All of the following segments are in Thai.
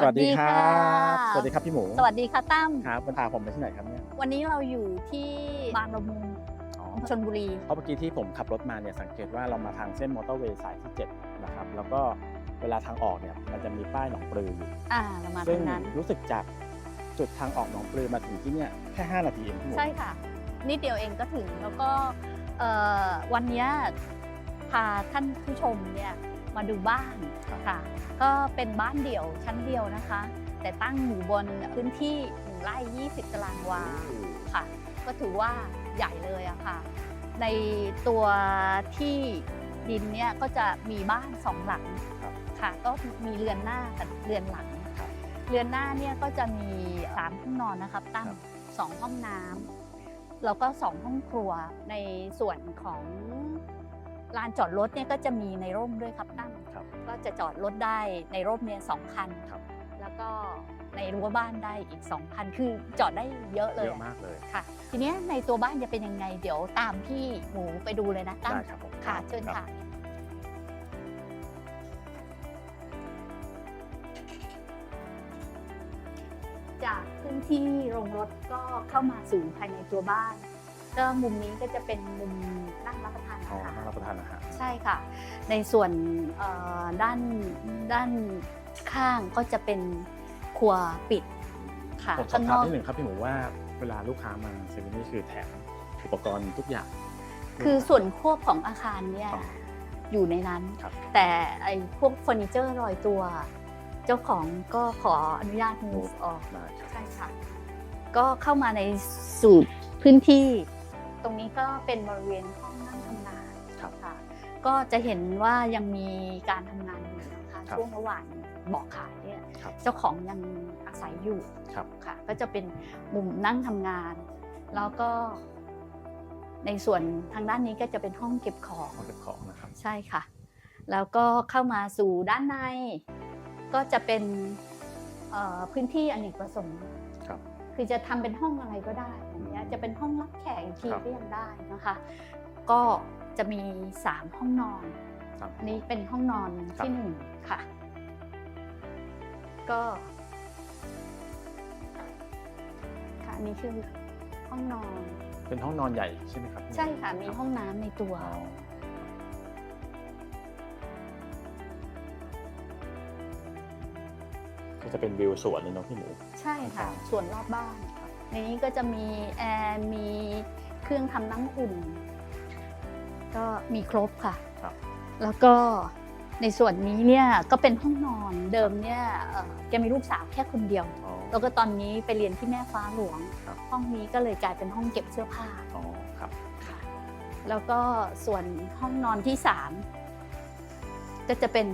สวัสดีครับ สวัสดีครับพี่หมู สวัสดีค่ะตั้ม ครับวันพาผมไปที่ไหนครับเนี่ย วันนี้เราอยู่ที่บางละมุงอ๋อชนบุรี เพราะเมื่อกี้ที่ผมขับรถมาเนี่ยสังเกตว่าเรามาทางเส้นมอเตอร์เวย์สายที่ 7 นะครับ แล้วก็เวลาทางออกเนี่ยมันจะมีป้ายหนองปลืออยู่อ่าเรามาซึ่ทางงนั้นรู้สึกจากจุดทางออกหนองปลือมาถึงที่เนี่ยแค่ 5 นาทีเองพี่หมูใช่ค่ะ นิดเดียวเองก็ถึงแล้วก็เอ่อวันเนี้ยพาท่านผู้ชมเนี่ย มาดูบ้านค่ะ ก็เป็นบ้านเดี่ยวชั้นเดียวนะคะ แต่ตั้งอยู่บนพื้นที่หนึ่งไร่20 ตารางวาค่ะ ก็ถือว่าใหญ่เลยอะค่ะ ในตัวที่ดินเนี่ยก็จะมีบ้านสองหลังครับค่ะก็มีเรือนหน้ากับเรือนหลังครับเรือนหน้าเนี่ยก็จะมีสามห้องนอนนะครับตั้งครับสองห้องน้ำแล้วก็สองห้องครัวในส่วนของ ลานจอดรถเนี่ยก็จะมีในร่มด้วยครับตั้งครับ ก็จะจอดรถได้ในร่มเนี่ยสองคันครับแล้วก็ในรั้วบ้านได้อีกสองคันคือจอดได้เยอะเลยเยอะอะมากเลยค่ะ ทีเนี้ยในตัวบ้านจะเป็นยังไง เดี๋ยวตามพี่หมูไปดูเลยนะตั้มได้ครับผมค่ะเชิญรับค่ะจากพื้นที่โรงรถก็เข้ามาสู่ภายในตัวบ้าน ก็มุมนี้ก็จะเป็นมุมนั่งรับประทาน อ๋ออาหารนั่งรับประทานอาหารใช่ค่ะ ในส่วนเอ่อด้านด้านข้างก็จะเป็นครัวปิดค่ะผมสอบข้างนถามอกนิดหนึ่งครับพี่หมูว่าเวลาลูกค้ามาเซเว่นนี่คือแถมอุปกรณ์ทุกอย่าง คือส่วนควบของอาคารเนี่ยอ๋ออยู่ในนั้นครับแต่ไอ้พวกเฟอร์นิเจอร์ลอยตัว เจ้าของก็ขออนุญาต move ออกได้ครับใช่ค่ะก็เข้ามาในสู่พื้นที่ ตรงนี้ก็เป็นบริเวณห้องนั่ง ก็จะเห็นว่ายังมีการทำงานอยู่นะคะครับช่วงระหว่างบอกขายเนี่ยครับเจ้าของยังอาศัยอยู่ครับค่ะ ก็จะเป็นมุมนั่งทำงาน แล้วก็ในส่วนทางด้านนี้ก็จะเป็นห้องเก็บของห้องเก็บของนะครับ ใช่ค่ะ แล้วก็เข้ามาสู่ด้านใน ก็จะเป็นเอ่อพื้นที่อเนกประสงค์ครับคือจะทำเป็นห้องอะไรก็ได้อย่างเงี้ยจะเป็นห้องรับแขกอีกทีครับก็ยังได้นะคะ ก็ จะมี 3 ห้องนอน ครับอันนี้เป็นห้องนอนครับที่หนึ่งค่ะ ก็ค่ะอันนี้คือห้องนอน เป็นห้องนอนใหญ่ใช่ไหมครับใช่ค่ะ มีรับห้องน้ำในตัว อ๋อก็จะเป็นวิวสวนเลยเนาะพี่หมู ใช่ค่ะครับส่วนรอบบ้าน ในนี้ก็จะมีแอร์ มีเครื่องทำน้ำอุ่น ก็มีครบค่ะ ครับ แล้วก็ในส่วนนี้เนี่ยก็เป็นห้องนอนเดิมเนี่ยเอ่อแกมีลูกสาวแค่คนเดียว อ๋อ แล้วก็ตอนนี้ไปเรียนที่แม่ฟ้าหลวง ครับ ห้องนี้ก็เลยกลายเป็นห้องเก็บเสื้อผ้า อ๋อครับค่ะแล้วก็ส่วนห้องนอนที่สามก็จะเป็น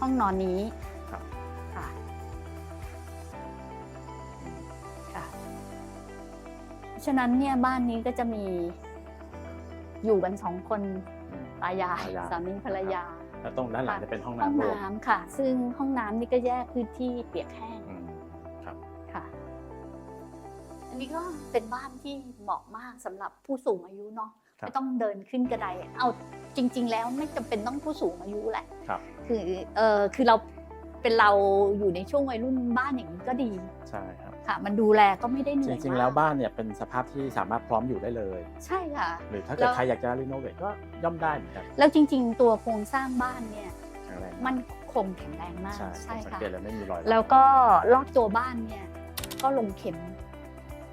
ห้องนอนนี้ครับ ค่ะค่ะ เพราะฉะนั้นเนี่ยบ้านนี้ก็จะมี อยู่กันสองคนอืมตายายตายายสามีภรรยาแล้วตรงด้านหลังจะเป็นห้องห้องน้ำรวมน้ำค่ะ ซึ่งห้องน้ำนี่ก็แยกพื้นที่เปียกแห้งอืมครับค่ะ อันนี้ก็เป็นบ้านที่เหมาะมากสำหรับผู้สูงอายุเนาะครับไม่ต้องเดินขึ้นกระไดเอาจริง ๆ แล้วไม่จำเป็นต้องผู้สูงอายุแหละครับคือเออคือเราเป็นเราอยู่ในช่วงวัยรุ่นบ้านอย่างนี้ก็ดีใช่ครับ ค่ะ มันดูแลก็ไม่ได้เหจนื่อยริงๆมากแล้วบ้านเนี่ยเป็นสภาพที่สามารถพร้อมอยู่ได้เลย ใช่ค่ะ หรือถ้าเกิดแล้ว ใครอยากจะรีโนเวทก็ย่อมได้เหมือนกันแล้วจริง ๆ ตัวโครงสร้างบ้านเนี่ย แข็งแรงมันคงแข็งแรงมากใช่ใช่ผมสังค่ะ เกตเลยไม่มีรอยแล้วก็รอบตัวบ้านเนี่ย ก็ลงเข็ม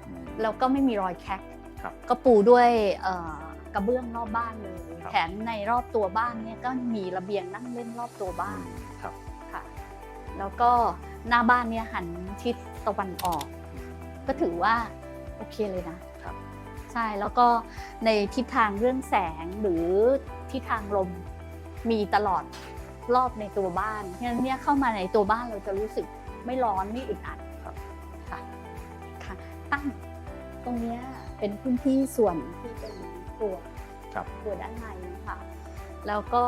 อืม แล้วก็ไม่มีรอยแคกครับก็ปูด้วยเอ่อกระเบื้องรอบบ้านเลยครับ แถมในรอบตัวบ้านเนี่ยก็มีระเบียงนั่งเล่นรอบตัวบ้าน ครับ ค่ะแล้วก็หน้าบ้านเนี่ยหันทิศ ตะวันออก ก็ถือว่าโอเคเลยนะครับใช่แล้วก็ในทิศทางเรื่องแสงหรือทิศทางลมมีตลอดรอบในตัวบ้านเพราะฉะนั้นเนี่ยเข้ามาในตัวบ้านเราจะรู้สึกไม่ร้อนไม่อึดอัดครับค่ะค่ะตั้งตรงเนี้ยเป็นพื้นที่ส่วนที่เป็นครัวครับครัวด้านในนะคะ แล้วก็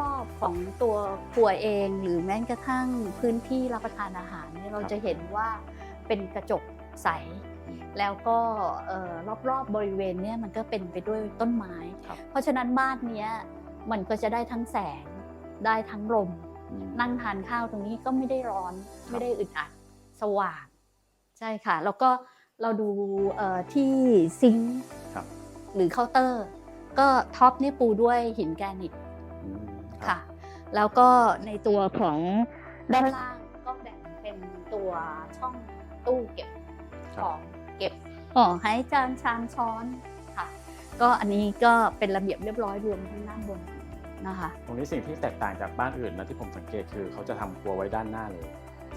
รอบๆของตัวครัวเองหรือแม้กระทั่งพื้นที่รับประทานอาหารเนี่ยเราจะเห็นว่าเป็นกระจกใส แล้วก็เอ่อรอบๆบริเวณเนี้ยมันก็เป็นไปด้วยต้นไม้ครับเพราะฉะนั้นบ้านเนี้ยมันก็จะได้ทั้งแสงได้ทั้งลมอืมนั่งทานข้าวตรงนี้ก็ไม่ได้ร้อนครับไม่ได้อึดอัดสว่างใช่ค่ะ แล้วก็เราดูเอ่อที่ซิงค์ครับหรือเคาน์เตอร์ ก็ท็อปนี่ปูด้วยหินแกรนิตอืมรับค่ะ แล้วก็ในตัวของด้านล่างก็แบ่งเป็นตัวช่องตู้เก็บครับของเก็บของให้จานชามช้อนค่ะ ก็อันนี้ก็เป็นระเบียบเรียบร้อยรวมทั้งด้านบนนะคะตรงนี้สิ่งที่แตกต่างจากบ้านอื่นนะที่ผมสังเกตคือเขาจะทำครัวไว้ด้านหน้าเลย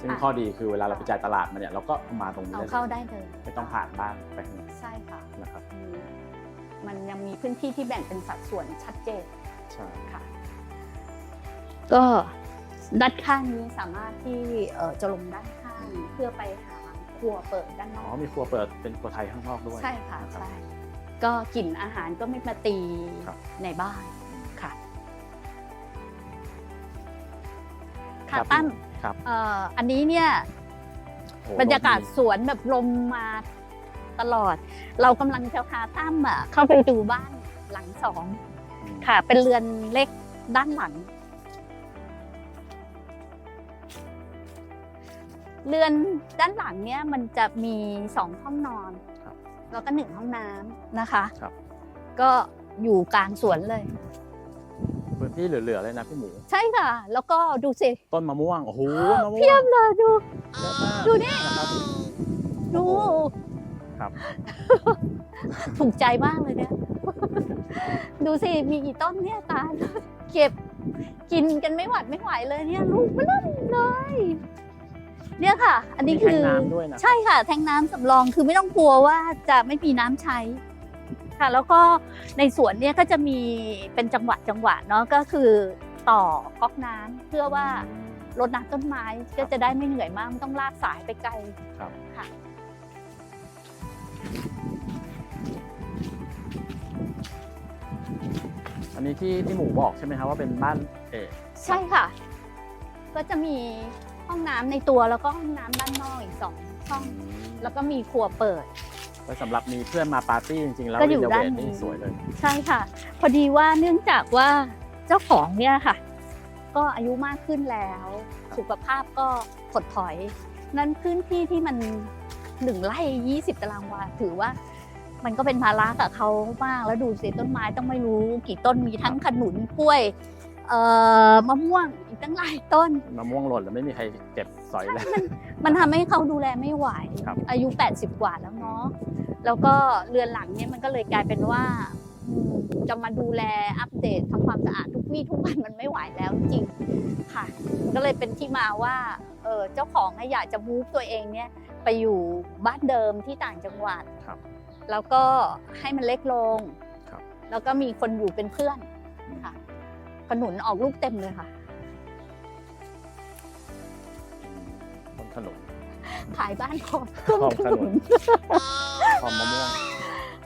ซึ่งอะข้อดีคือเวลาเราไปจ่ายตลาดมาเนี่ยเราก็เอามาตรงนี้เอาได้ลยเข้าได้เลยไม่ต้องผ่านบ้านไปข้างในใช่ค่ะนะครับอื มมันยังมีพื้นที่ที่แบ่งเป็นสัดส่วนชัดเจนใช่ค่ะ ก็ด้านข้างนี้สามารถที่เอ่อจะลงด้านข้างเพื่อไปหาครัวเปิดด้านนอ๋ออกมีครัวเปิดเป็นครัวไทยข้างนอกด้วยใช่ค่ะนรับ ใช่ก็กลิ่นอาหารก็ไม่มาตีครับ ในบ้านค่ะครัค่ะบตั้มครับเอ่ออันนี้เนี่ย โอ้บรรยากาศดีสวนแบบลมมา ตลอด เรากำลังจะพาตั้มอะเข้าไปดูบ้านหลังสองอืมค่ะ เป็นเรือนเล็กด้านหลัง เรือนด้านหลังเนี่ยมันจะมีสองห้องนอนครับแล้วก็หนึ่งห้องน้ำนะคะครับก็อยู่กลางสวนเลยพื้นที่เหลือๆเลยนะพี่หมู ใช่ค่ะ แล้วก็ดูสิ ต้นมะม่วง โอ้โหมะม่วงเพียบเลยดูเยอะมากดูนี่นะครับดู ครับ ถูกใจมากเลยเนี่ย ดูสิ มีกี่ต้นเนี่ยตาลเก็บกินกันไม่หวัดไม่ไหวเลยเนี่ยลูกไม่เริ่มเลย เนี่ยค่ะ อันนี้มีคืแทงอน้ำด้วยนะ ใช่ค่ะ แทงน้ำสำรองคือไม่ต้องกลัวว่าจะไม่มีน้ำใช้ ค่ะ แล้วก็ในสวนเนี่ยก็จะมีเป็นจังหวะจังหวะเนาะก็คือต่อก๊อกน้ำเพื่อว่ารดน้ำต้นไม้ก็จะได้ไม่เหนื่อยมากไม่ต้องลากสายไปไกล ครับ ค่ะ อันนี้ที่ที่หมูบอกใช่ไหมครับว่าเป็นบ้านเอกใช่ค่ะ ก็จะมีห้องน้ำในตัวแล้วก็ห้องน้ำด้านนอกอีกสองช่อง แล้วก็มีครัวเปิด ไว้สำหรับมีเพื่อนมาปาร์ตี้จริงๆ แล้วก็อยู่รีโนเวด้านทนี้ นี่สวยเลย ใช่ค่ะ พอดีว่าเนื่องจากว่าเจ้าของเนี่ยค่ะ ก็อายุมากขึ้นแล้ว สุขภาพก็ถดถอย นั้นพื้นที่ที่มัน หนึ่งไร่ยี่สิบตารางวาถือว่า มันก็เป็นภาระกับเขามากแล้วดูสิต้นไม้ต้องไม่รู้กี่ต้นมีทั้งขนุนกล้วยเอ่อมะม่วงอีกตั้งหลายต้น มะม่วงหล่นแล้วไม่มีใครเก็บสอยเลย มันทำให้เขาดูแลไม่ไหว ครับ อายุ 80 กว่าแล้วเนาะแล้วก็เรือนหลังเนี่ยมันก็เลยกลายเป็นว่าอืมจะมาดูแลอัปเดตทำความสะอาดทุกวี่ทุกวันมันไม่ไหวแล้วจริงๆค่ะ มันก็เลยเป็นที่มาว่าเออเจ้าของอะอยากจะมูฟตัวเองเนี่ย ไปอยู่บ้านเดิมที่ต่างจังหวัด ครับ แล้วก็ให้มันเล็กลง ครับ แล้วก็มีคนอยู่เป็นเพื่อนค่ะขนุนออกลูกเต็มเลยค่ะต้นขนุนขายบ้านพร้อมพร้อมขนุนพร้อมมะม่วง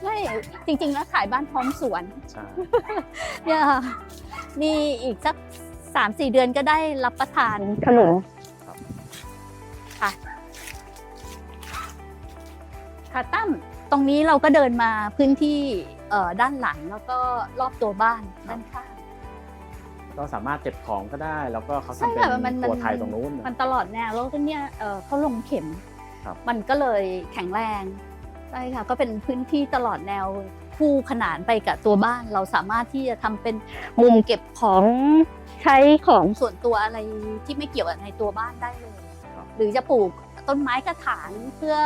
ไม่จริง ๆ แล้วขายบ้านพร้อมสวน ใช่ เนี่ยค่ะนี่อีกสักสามสี่เดือนก็ได้รับประทานขนมครับ ค่ะ ค่ะตั้มตรงนี้เราก็เดินมาพื้นที่เอ่อด้านหลังแล้วก็รอบตัวบ้านด้านข้างก็สามารถเก็บของก็ได้ แล้วก็เขาใช่ทำเป็ค่ะนมันมันครัวไทยตรงนู้นมันตลอดแนวแล้วก็เนี่ยเอ่อเขาลงเข็มครับมันก็เลยแข็งแรงใช่ค่ะก็เป็นพื้นที่ตลอดแนวคู่ขนานไปกับตัวบ้าน เราสามารถที่จะทำเป็นมุมเก็บของใช้ของส่วนตัวอะไรที่ไม่เกี่ยวกับในตัวบ้านได้เลยครับหรือจะปลูกต้นไม้กระถางเพื่อ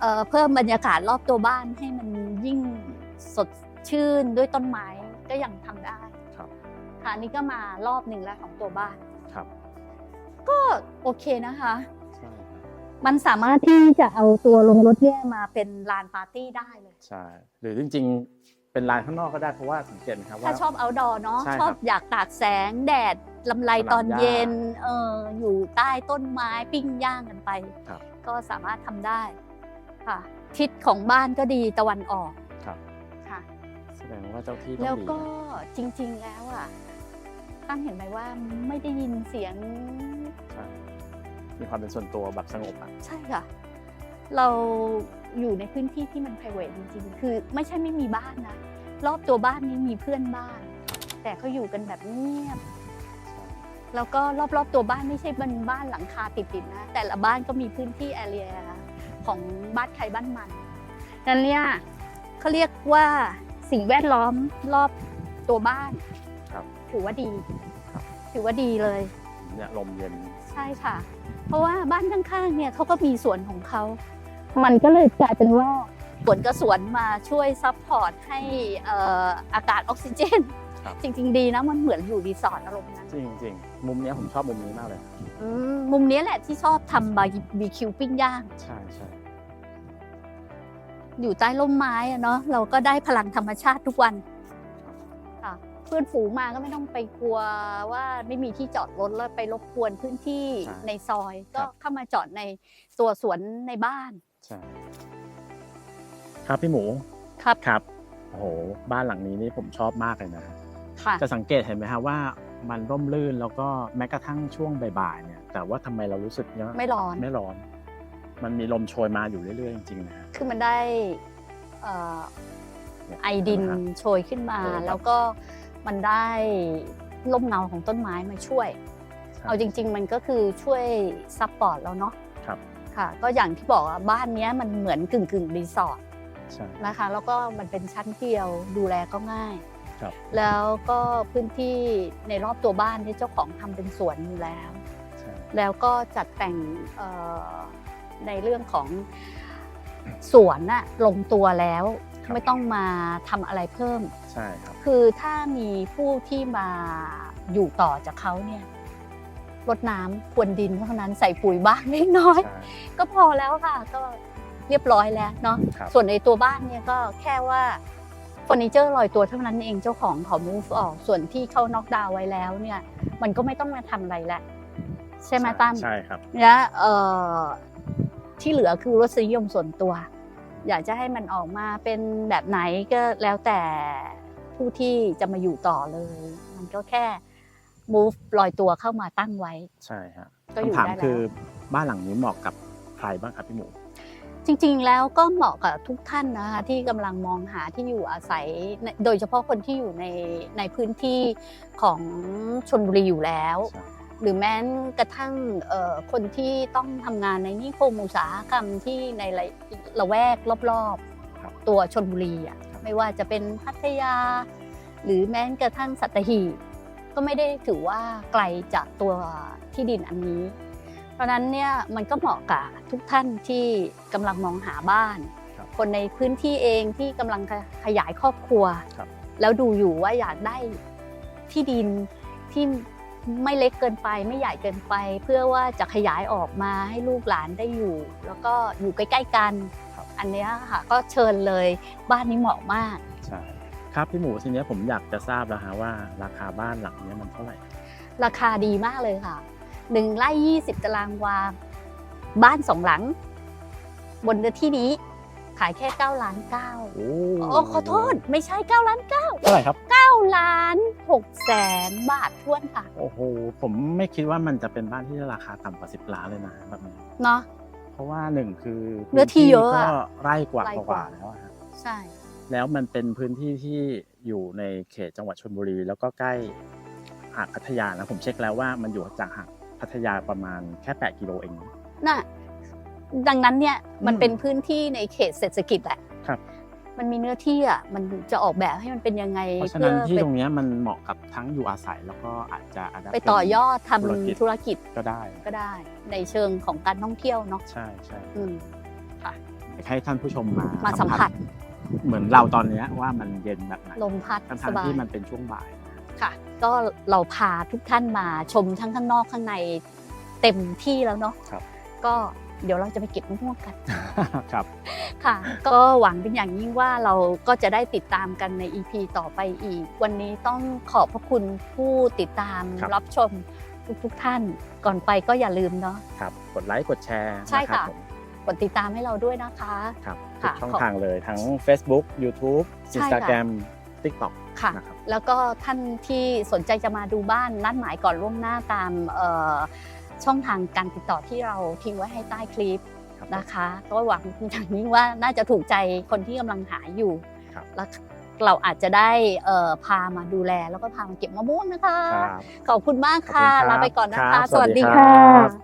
เอ่อเพิ่มบรรยากาศรอบตัวบ้านให้มันยิ่งสดชื่นด้วยต้นไม้ก็ยังทำได้ครับค่ะอันนี่ก็มารอบหนึ่งแล้วของตัวบ้านครับ ก็โอเคนะคะใช่ครับมันสามารถที่จะเอาตัวลงรถเนี่ยมาเป็นลานปาร์ตี้ได้เลยใช่หรือจริง ๆ เป็นลานข้างนอกก็ได้เพราะว่าสังเกตไหมครับว่าถ้าชอบเอาดอเนาะใช่ครับชอบอยากตากแสงแดดลำไรสนามตอนเย็นหญ้าเอออยู่ใต้ต้นไม้ปิ้งย่างกันไปครับก็สามารถทำได้ ค่ะ ทิศของบ้านก็ดีตะวันออกครับค่ะ แสดงว่าเจ้าที่ต้องแล้วดีก็จริง ๆ แล้วอะตั้งเห็นไหมว่าไม่ได้ยินเสียง ใช่มีความเป็นส่วนตัวแบบสงบอะใช่ค่ะ เราอยู่ในพื้นที่ที่มัน p r i v a t จริงๆ คือไม่ใช่ไม่มีบ้านนะ รอบตัวบ้านนี้มีเพื่อนบ้าน แต่เขาอยู่กันแบบเงียบใช่แล้วก็รอบๆตัวบ้านไม่ใช่เป็นบ้านหลังคาติดๆนะ แต่ละบ้านก็มีพื้นที่แอเรีย ของบ้านใครบ้านมันดังนั้นเนี่ยเขาเรียกว่าสิ่งแวดล้อมรอบตัวบ้านครับถือว่าดีครับถือว่าดีเลยเนี่ยลมเย็นใช่ค่ะ เพราะว่าบ้านข้างๆเนี่ยเขาก็มีสวนของเขา มันก็เลยกลายเป็นว่าสวนกับสวนมาช่วยซัพพอร์ตให้เอ่ออากาศออกซิเจน ครับ จริง ๆ ดีนะมันเหมือนอยู่รีสอร์ทอารมณ์นั้นจริงจริงๆมุมเนี้ยผมชอบมุมนี้มากเลย อืมมุมเนี้ยแหละที่ชอบทำบาร์บีคิวปิ้งย่าง ใช่ใช่อยู่ใต้ร่มไม้อะเนาะเราก็ได้พลังธรรมชาติทุกวันค่ะเพื่อนฝูงมาก็ไม่ต้องไปกลัวว่าไม่มีที่จอดรถแล้วไปรบกวนพื้นที่ในซอย ก็เข้ามาจอดในตัวสวนในบ้านใช่ครับพี่หมูครับ ครับโอ้โหบ้านหลังนี้นี่ผมชอบมากเลยนะ ค่ะจะสังเกตเห็นไหมครับว่ามันร่มรื่นแล้วก็แม้กระทั่งช่วงบ่ายๆเนี่ย แต่ว่าทำไมเรารู้สึกเนี่ยไม่ร้อน ไม่ร้อน มันมีลมโชยมาอยู่เรื่อยๆจริงๆนะฮะ คือมันได้เอ่อเนี่ยไอดินเห็นไหมครับโชยขึ้นมาโอ้ครับ แล้วก็มันได้ร่มเงาของต้นไม้มาช่วยใช่เอาจริง ๆ มันก็คือช่วยซัพพอร์ตเราเนาะครับ ค่ะ ก็อย่างที่บอกอะบ้านเนี้ยมันเหมือนกึ่งกึ่งๆรีสอร์ทใช่ นะคะ แล้วก็มันเป็นชั้นเดียวดูแลก็ง่ายครับ แล้วก็พื้นที่ในรอบตัวบ้านที่เจ้าของทำเป็นสวนอยู่แล้วใช่แล้วก็จัดแต่งเอ่อในเรื่องของสวนน่ะลงตัวแล้วครับไม่ต้องมาทำอะไรเพิ่มใช่ครับคือถ้ามีผู้ที่มาอยู่ต่อจากเขาเนี่ยรดน้ำพรวนดินเท่านั้นใส่ปุ๋ยบ้างเล็กน้อยใช่ก็พอแล้วค่ะก็เรียบร้อยแล้วเนาะครับส่วนในตัวบ้านเนี่ยก็แค่ว่า เฟอร์นิเจอร์ลอยตัวเท่านั้นเองเจ้าของเขา move ออกส่วนที่เขาน็อกดาวน์ไว้แล้วเนี่ย มันก็ไม่ต้องมาทำอะไรแล้วใช่ไหมตั้มใช่ครับและเอ่อที่เหลือคือรสนิยมส่วนตัว อยากจะให้มันออกมาเป็นแบบไหนก็แล้วแต่ผู้ที่จะมาอยู่ต่อเลย มันก็แค่ move ลอยตัวเข้ามาตั้งไว้ ใช่ฮะก็อยู่คำถามได้แล้ว คือบ้านหลังนี้เหมาะกับใครบ้างครับพี่หมู จริงๆ แล้วก็เหมาะกับทุกท่านนะคะที่กำลังมองหาที่อยู่อาศัยในโดยเฉพาะคนที่อยู่ในในพื้นที่ของชนบุรีอยู่แล้วใช่หรือแม้กระทั่งเอ่อคนที่ต้องทำงานในนิคมอุตสาหกรรมที่ในละละแวกรอบครับๆ ตัวชนบุรีอะครับไม่ว่าจะเป็นพัทยา หรือแม้กระทั่งสัตหีบก็ไม่ได้ถือว่าไกลจากตัวที่ดินอันนี้ เพราะฉะนั้นเนี่ยมันก็เหมาะกับทุกท่านที่กำลังมองหาบ้านครับคนในพื้นที่เองที่กำลังขยายครอบครัวครับแล้วดูอยู่ว่าอยากได้ที่ดินที่ไม่เล็กเกินไปไม่ใหญ่เกินไป เพื่อว่าจะขยายออกมาให้ลูกหลานได้อยู่ แล้วก็อยู่ใกล้ ๆ กันครับอันเนี้ยค่ะก็เชิญเลยบ้านนี้เหมาะมากใช่ครับพี่หมูทีเนี้ยผมอยากจะทราบแล้วฮะว่า ราคาบ้านหลังเนี้ยมันเท่าไหร่ ราคาดีมากเลยค่ะ หนึ่งไร่ยี่สิบตารางวา บ้านสองหลัง บนเนื้อที่นี้ขายแค่9ล้าน9โอ้โอ้ขอโทษ ไม่ใช่9ล้านเท่าไหร่ครับ9 9ล้าน6แสนบาทท้วนค่ะ โอ้โห ผมไม่คิดว่ามันจะเป็นบ้านที่ราคาต่ำกว่า 10 ล้านเลยนะแบบนี้เนาะเพราะว่าหนึ่งคือเนื้อที่เยอะอะก็ไร่กว่าไร่กกว่าว่าแล้วอะฮะใช่ แล้วมันเป็นพื้นที่ที่อยู่ในเขตจังหวัดชลบุรี แล้วก็ใกล้หาดพัทยานะผมเช็คแล้วว่ามันอยู่จากหาด พัทยาประมาณแค่ 8 กิโลเอง น่ะดังนั้นเนี่ยมันอืมเป็นพื้นที่ในเขตเศรษฐกิจแหละครับ มันมีเนื้อที่อะมันจะออกแบบให้มันเป็นยังไงเพราะฉะนั้นที่เป็ตรงเนี้ยมันเหมาะกับทั้งอยู่อาศัยแล้วก็อาจจะ adapt ไปต่อยอดทำธุรกิจธุรกิจก็ได้ก็ได้ ในเชิงของการท่องเที่ยวเนาะใช่ใช่อืมค่ะให้ท่านผู้ชมมามาสัมผัส เหมือนเราตอนเนี้ยว่ามันเย็นแบบไหนลมพัดทั้งสบาๆยที่มันเป็นช่วงบ่าย ค่ะ ก็เราพาทุกท่านมาชมทั้งข้างนอกข้างในเต็มที่แล้วเนาะครับ ก็เดี๋ยวเราจะไปเก็บมะม่วงกันครับค่ะ ก็หวังเป็นอย่างยิ่งว่าเราก็จะได้ติดตามกันใน EP ต่อไปอีก วันนี้ต้องขอบพระคุณผู้ติดตามครับรับชมทุกๆท่านก่อนไปก็อย่าลืมเนาะครับ กดไลค์กดแชร์ใช่นรับค่ะผมกดติดตามให้เราด้วยนะคะ ครับทุค่ะกช่องขอบทางเลยทั้ง Facebook YouTube ใช่ค่ะ Instagram TikTok ค่ะ นะครับ แล้วก็ท่านที่สนใจจะมาดูบ้านนัดหมายก่อนล่วงหน้าตามเอ่อช่องทางการติดต่อที่เราทิ้งไว้ให้ใต้คลิปครับนะคะ ก็หวังอย่างยิ่งว่าน่าจะถูกใจคนที่กำลังหาอยู่ครับ แล้วเราอาจจะได้เอ่อพามาดูแลแล้วก็พามาเก็บมะม่วงนะคะ ครับ ขอบคุณมากค่ะ ขอบคุณครับลาไปก่อนนะครัคะ บสวัสดีสวัสดีค่ะครับ